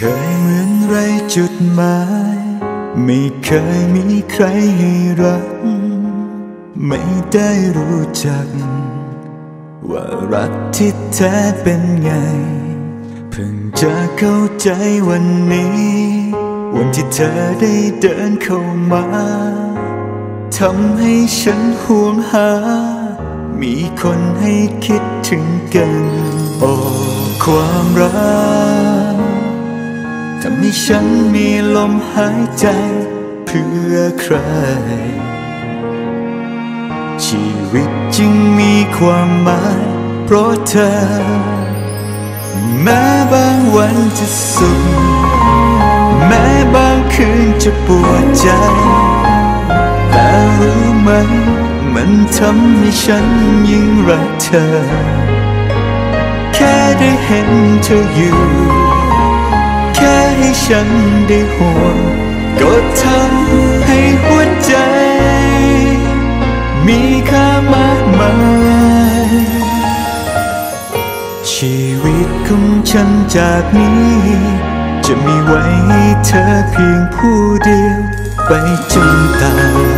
เคยเหมือนไรจุดหมาย ไม่เคยมีใครให้รัก ไม่ได้รู้จัก ว่ารักที่แท้เป็นไง เพิ่งจะเข้าใจวันนี้ วันที่เธอได้เดินเข้ามาทำให้ฉันห่วงหา มีคนให้คิดถึงกัน โอ้ความรักทำให้ฉันมีลมหายใจเพื่อใคร ชีวิตจึงมีความหมาย เพราะเธอ แม้บางวันจะสุข แม้บางคืนจะปวดใจ แต่รู้ไหมมันทำให้ฉันยิ่งรักเธอ แค่ได้เห็นเธออยู่ แค่ให้ฉันได้ห่วงก็ทำ จากนี้ จะมีไว้เธอเพียงผู้เดียว ไปจนตาย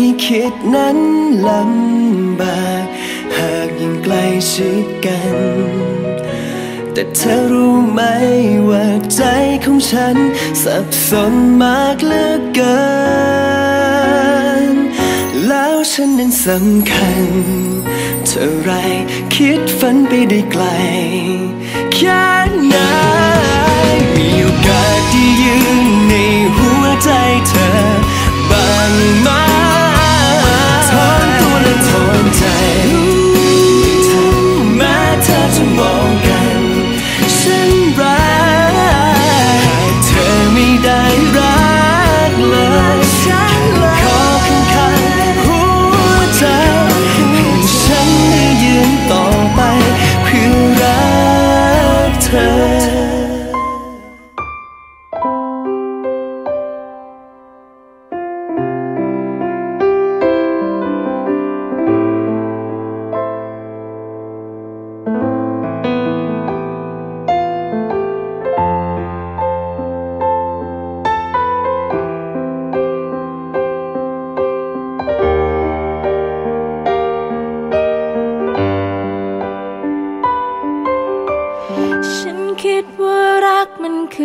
ให้คิดนั้นลำบาก หากยิ่งใกล้ชิดกัน แต่เธอรู้ไหมว่าใจของฉัน สับสนมากเหลือเกิน แล้วฉันนั้นสำคัญ เท่าไรคิดฝันไปได้ไกล แค่ไหนมีโอกาสที่ยืนในหัวใจเธอ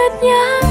月夜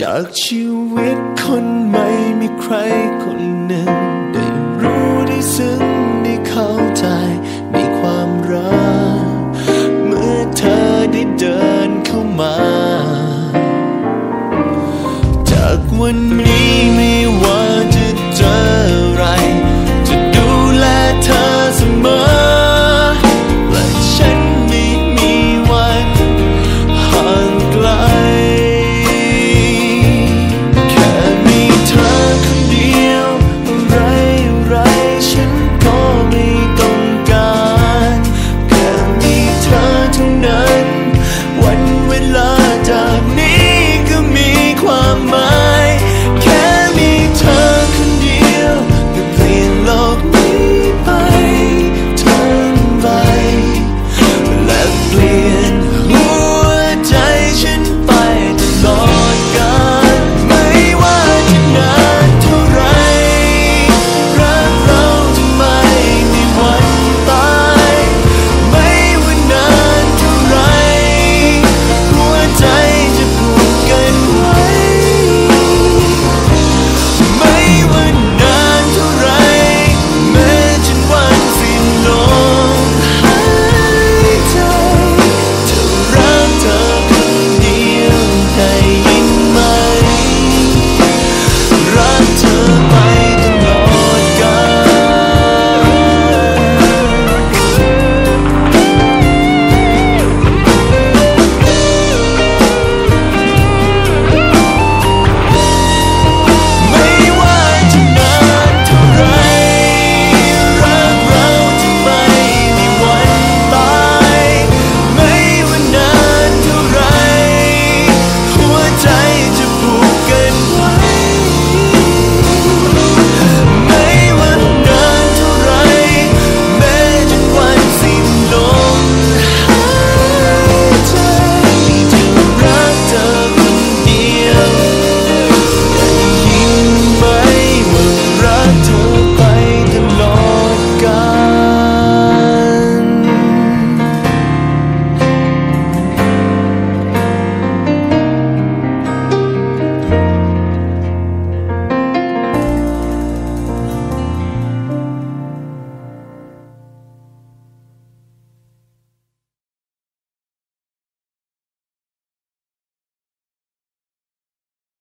จากชีวิตคนไม่มีใครคนหนึ่ง ได้รู้ได้ซึ้งได้เข้าใจในความรัก เมื่อเธอได้เดินเข้ามา จากวันนี้